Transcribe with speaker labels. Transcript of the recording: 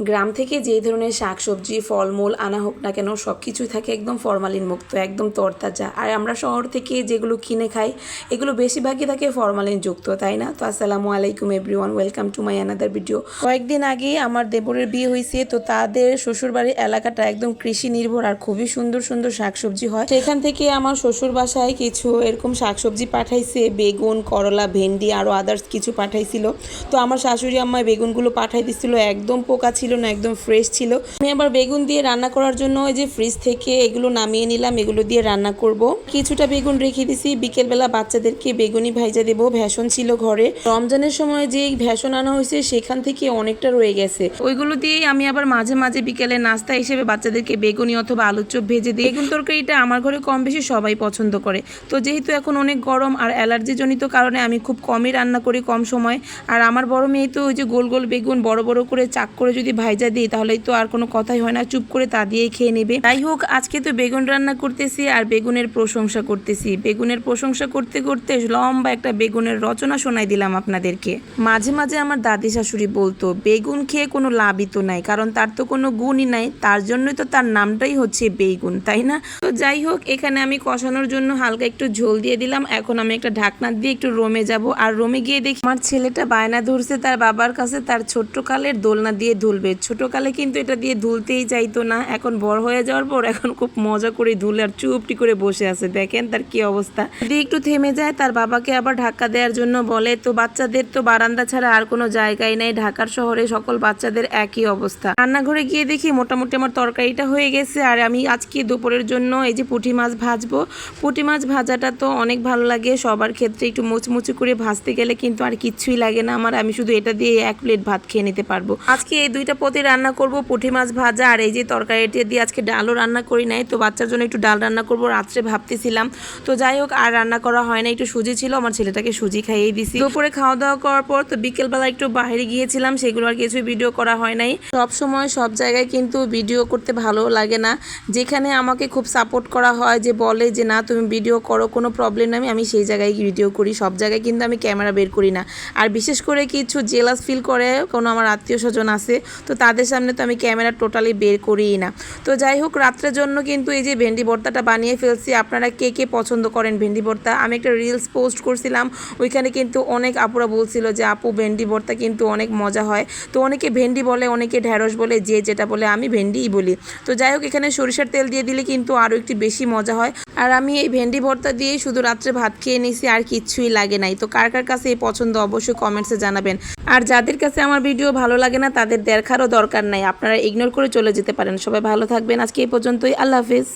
Speaker 1: গ্রাম থেকে যে ধরনের শাকসবজি, ফলমূল আনা হোক না কেন সব কিছুই থাকে একদম ফরমালিন মুক্ত, একদম তরতাজা। আর আমরা শহর থেকে যেগুলো কিনে খাই, এগুলো বেশিরভাগই থাকে ফরমালিন যুক্ত, তাই না? তো আসসালামু আলাইকুম everyone welcome to my another video কয়েকদিন আগে আমার দেবরের বিয়ে হয়েছে, তো তাদের শ্বশুরবাড়ির এলাকাটা একদম কৃষি নির্ভর আর খুবই সুন্দর সুন্দর শাকসবজি হয়। সেখান থেকে আমার শ্বশুর বাসায় কিছু এরকম শাকসবজি পাঠাইছে, বেগুন, করলা, ভেন্ডি আরও আদার্স কিছু পাঠাইছিল। তো আমার শাশুড়ি আম্মায় বেগুনগুলো পাঠাই দিছিল, একদম পোকা ছিল না, একদম ফ্রেশ ছিল। আমি আবার বেগুন দিয়ে রান্না করার জন্য ওই যে ফ্রিজ থেকে এগুলো নামিয়ে নিলাম, এগুলো দিয়ে রান্না করব। কিছুটা বেগুন রেখে দিছি, বিকেলবেলা বাচ্চাদেরকে বেগুনি ভাইজা দেবো, ভ্যাসন ছিল ঘরে। রমজানের সময় যে ভ্যাসন আনা হয়েছে, সেখান থেকে অনেকটা রয়ে গেছে। ওইগুলো দিয়েই আমি আবার মাঝে মাঝে বিকেলে নাস্তা হিসেবে বাচ্চাদেরকে বেগুনি অথবা আলুর চপ ভেজে দিই। বেগুন তরকারিটা আমার ঘরে কম বেশি সবাই পছন্দ করে। তো যেহেতু এখন অনেক গরম আর অ্যালার্জি জনিত কারণে আমি খুব কমই রান্না করি কম সময়। আর আমার বড় মেয়ে তো ওই যে গোল গোল বেগুন বড় বড় করে চাক করে যদি ভাইজা দিই, তাহলেই তো আর কোনো কথাই হয় না। চুপ করে তা দিয়েই খেয়ে নেবে। যাই হোক, আজকে তো বেগুন রান্না করতেছি আর বেগুনের প্রশংসা করতেছি। বেগুনের প্রশংসা করতে করতে লম্বা একটা বেগুনের রচনা শোনাই দিলাম আপনাদেরকে। মাঝে মাঝে আমার দাদি শাশুড়ি বলতো, বেগুন খেয়ে কোনো লাভই তো নাই, কারণ তার তো কোনো গুণই নাই। তার জন্যই তো তার নামটাই হচ্ছে বেগুন, তাই না? তো যাই হোক, এখানে আমি কষানোর জন্য হালকা একটু ঝোল দিয়ে দিলাম। এখন আমি একটা ঢাকনা দিয়ে একটু রোমে যাব। আর রোমে গিয়ে দেখি আমার ছেলেটা বায়না ধরছে তার বাবার কাছে, তার ছোট্ট কালের দোলনা দিয়ে ধুলবে। ছোট কালে কিন্তু এটা দিয়ে ধুলতেই চাইতো না। এখন বড় হয়ে যাওয়ার পর এখন খুব মজা করে ধুলে আর চুপটি করে বসে আছে। দেখেন তার কি অবস্থা। যদি একটু থেমে যায়, তার বাবাকে আবার ধাক্কা দেওয়ার জন্য বলে। তো বাচ্চাদের তো বারান্দা ছাড়া আর কোনো জায়গায় নেই। ঢাকার শহরে সকল বাচ্চাদের একই অবস্থা। রান্নাঘরে গিয়ে দেখি মোটামুটি আমার তরকারিটা হয়ে গেছে। আর আমি আজকে দুপুরের জন্য এই যে পুঁটি মাছ ভাজবো। পুঁটি মাছ ভাজাটা তো অনেক ভালো লাগে। সবার ক্ষেত্রে একটু মুচমুচু করে ভাজতে গেলে কিন্তু আর কিচ্ছুই লাগে না আমার। আমি শুধু এটা দিয়ে এক প্লেট ভাত খেয়ে নিতে পারব। আজকে এই দুইটা পদে রান্না করব, পুঁটি মাছ ভাজা আর এই যে তরকারিটা দিয়ে আজকে ডালও রান্না করি নাই, তো বাচ্চার জন্য একটু ডাল রান্না করব, রাত্রে ভাবতেছিলাম। তো যাই হোক, আর রান্না করা হয় না, একটু সুজি ছিল, আমার ছেলেটাকে সুজি খাইয়ে দিছি। দুপুরে খাওয়া দাওয়া করার পর তো বিকেলবেলা একটু বাইরে গিয়েছিলাম, সেগুলো আর কিছু ভিডিও করা হয় নাই। সব সময় সব জায়গায় কিন্তু ভিডিও করতে ভালো লাগে না। যেখানে আমাকে খুব সাপোর্ট করা হয়, যে বলে যে, না, তুমি ভিডিও করো, কোনো প্রবলেম নেই, আমি সেই জায়গায় ভিডিও করি। সব জায়গায় কিন্তু আমি ক্যামেরা বের করি না। আর বিশেষ করে কিছু জেলাস ফিল করে কোনো আমার আত্মীয় স্বজন আছে তো তাদের সামনে তো আমি ক্যামেরা টোটালি বের করিই না। তো যাই হোক, রাত্রের জন্য কিন্তু এই যে ভেন্ডি ভর্তাটা বানিয়ে ফেলছি, আপনারা কে কে পছন্দ করেন ভেন্ডি ভর্তা? আমি একটা রিলস পোস্ট করছিলাম, ওইখানে কিন্তু অনেক আপুরা বলছিল যে, আপু, ভেন্ডি ভর্তা কিন্তু অনেক মজা হয়। তো অনেকে ভেন্ডি বলে, অনেকে ঢ্যাঁড়স বলে, যে যেটা বলে, আমি ভেন্ডিই বলি। তো যাই হোক, এখানে সরিষার তেল দিয়ে দিলে কিন্তু আরও একটু বেশি মজা হয়। আর আমি এই ভেন্ডি ভর্তা দিয়েই শুধু রাত্রে ভাত খেয়ে নিয়েছি আর কিচ্ছুই লাগে নাই। তো কার কার কাছে এই পছন্দ অবশ্যই কমেন্টসে জানাবেন। আর যাদের কাছে আমার ভিডিও ভালো লাগে না, তাদের দেখারও দরকার নাই। আপনারা ইগনোর করে চলে যেতে পারেন। সবাই ভালো থাকবেন। আজকে এই পর্যন্তই। আল্লাহ হাফিজ।